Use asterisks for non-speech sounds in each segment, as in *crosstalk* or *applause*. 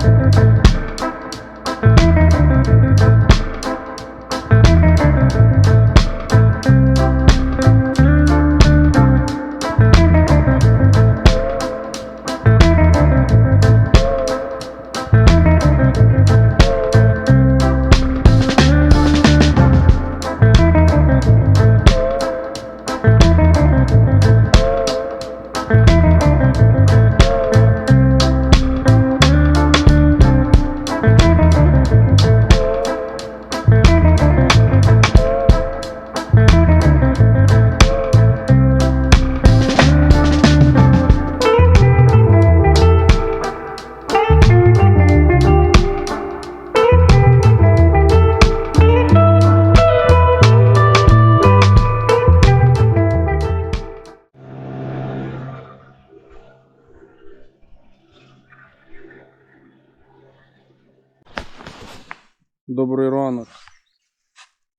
Thank you. Добрий ранок.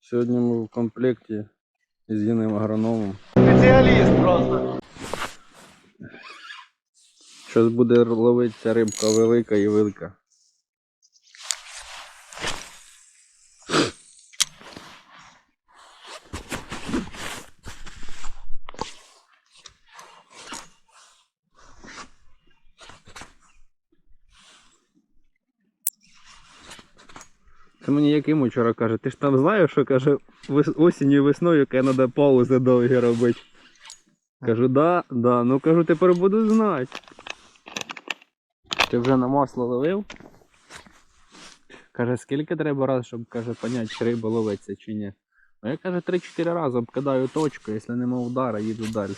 Сьогодні ми в комплекті з юним агрономом. Спеціаліст просто. Щось буде ловитися рибка велика і велика. Це мені Яким вчора каже, ти ж там знаєш, що каже, осінню і весною, треба паузи довгі робити. Кажу, да, да, ну кажу, тепер буду знати. Ти вже на масло ловив? Каже, скільки треба раз, щоб каже, понять, чи риба ловиться чи ні. А я каже, 3-4 рази обкидаю точку, якщо нема удара, їду далі.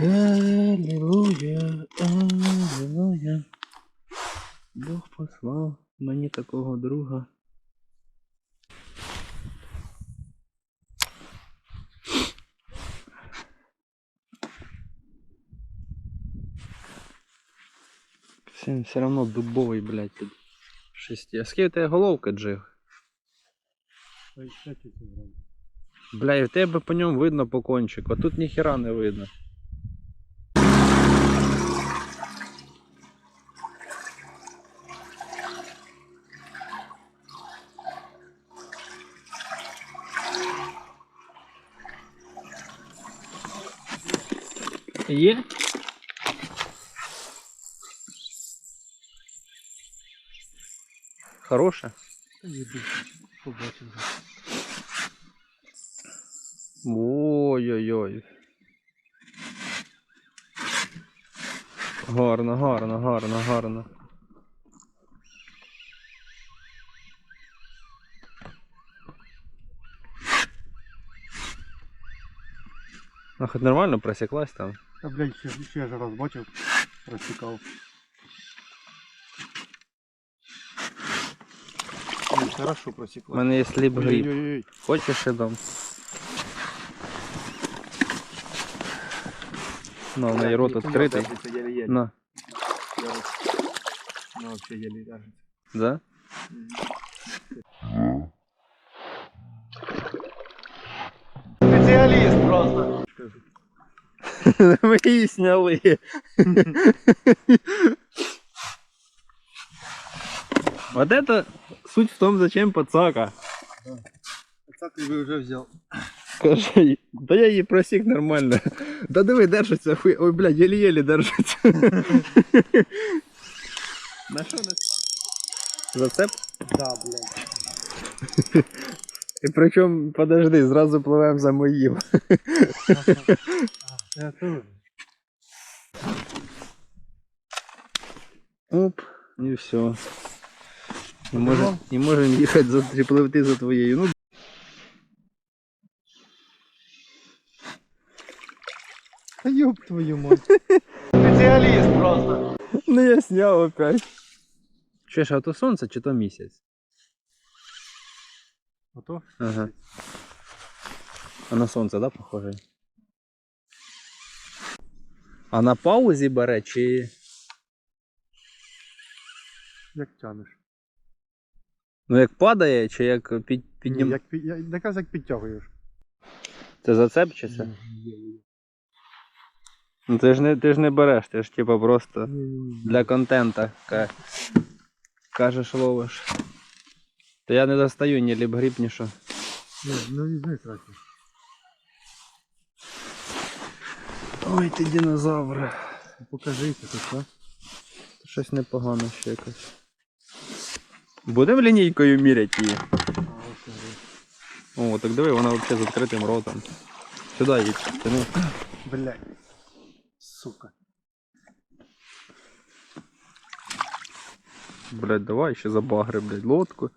Аллилуйя, аллилуйя. Бог послав мені такого друга. Він все равно дубовий, блядь, тут. Шесті. А скільки у тебе головка джиг? Бля, і в тебе по ньому видно по кончику, а тут ніхера не видно. Є? Хороше? Побачив. Ой-ой-ой. Гарно, гарно, гарно, гарно. А хоч нормально просіклась там. Та, блядь, ще, ще я ж раз бачив, розтікав. Ой, Хорошо У просікло. мене є сліп гріб. Ой-ой-ой. Хочеш ще дам? Ну, в неї рот відкритий. Еле-еле. На, Ну, вообще еле даже. да? Спеціаліст просто. Ми її сняли. Вот это суть в том, зачем подсака. Так ви вже взяв. Скажи, да я її просік нормально. Да диви, держиться, хуй. Ой, блядь, еле-еле держиться. *laughs* На що нас? Зацеп? Да, блядь. І причому, подожди, зразу пливемо за моїм. Я тоже. Оп, і все. І можемо можем їхати за, пливти за твоєю. Ну, Та ёб твою мать. Спеціаліст просто. ну я сняв опять. Че ж, а то сонце чи то місяць? Ото? Ага. А на сонце, да, похоже? А на паузі бере чи. Як тянеш. Ну як падає, чи як під, піднім... Як, пі- я, якраз як підтягуєш. Це зацеп чи це? Ну ти ж не, ти ж не береш, ти ж типа просто для контента ка- кажеш ловиш. Та я не достаю ні ліп-гріб, ні що. Ну, ну візьми трохи. Ой, ти динозавр. Покажися тут, а? Щось непогано ще якось. Будемо лінійкою міряти її. О, так диви, вона взагалі з відкритим ротом. Сюди їдь. Тяни. Блядь. Сука. Блядь, давай ще забагри, блядь, лодку.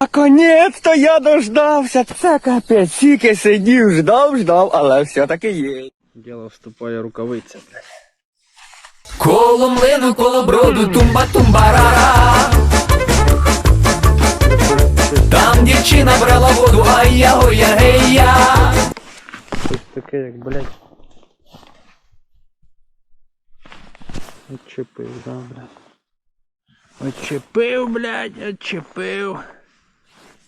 Наконец-то я дождався. Це капець. Тільки сидів, ждав, ждав, але все-таки є. Діло вступає рукавиця. Коло млину, коло броду, тумба тумбарара. Там дівчина брала воду, а я гоя гея. Щось таке, як, блядь. Отчепив, да, блядь. Отчепив, блядь, отчепив.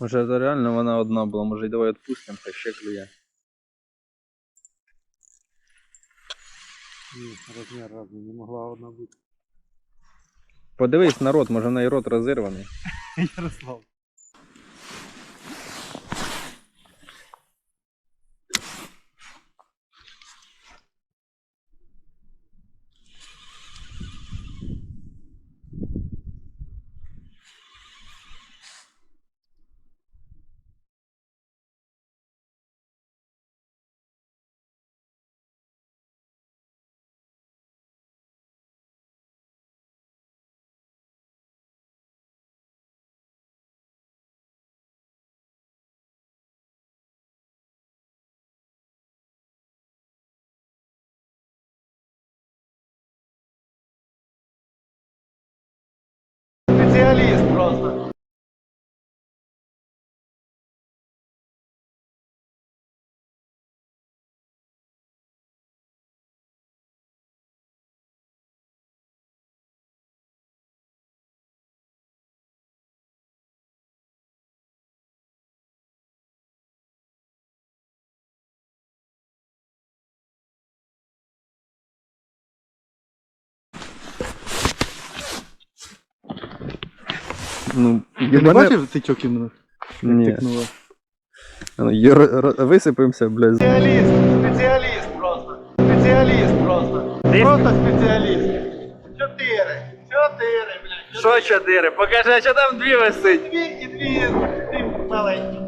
Може це реально вона одна була, може й давай відпустимо, хай ще клює. Ні, розмір разний, не могла одна бути. Подивись на рот, може в неї рот розірваний. *laughs* Ярослав. Спеціаліст просто. Ну, я не бачив тичок іменно? Ні. Тикнула. Ну, блядь. Спеціаліст, спеціаліст просто. Спеціаліст просто. Просто спеціаліст. Чотири. Чотири, блядь. Що чотири? Покажи, що там дві висить. Дві і дві, дві маленькі.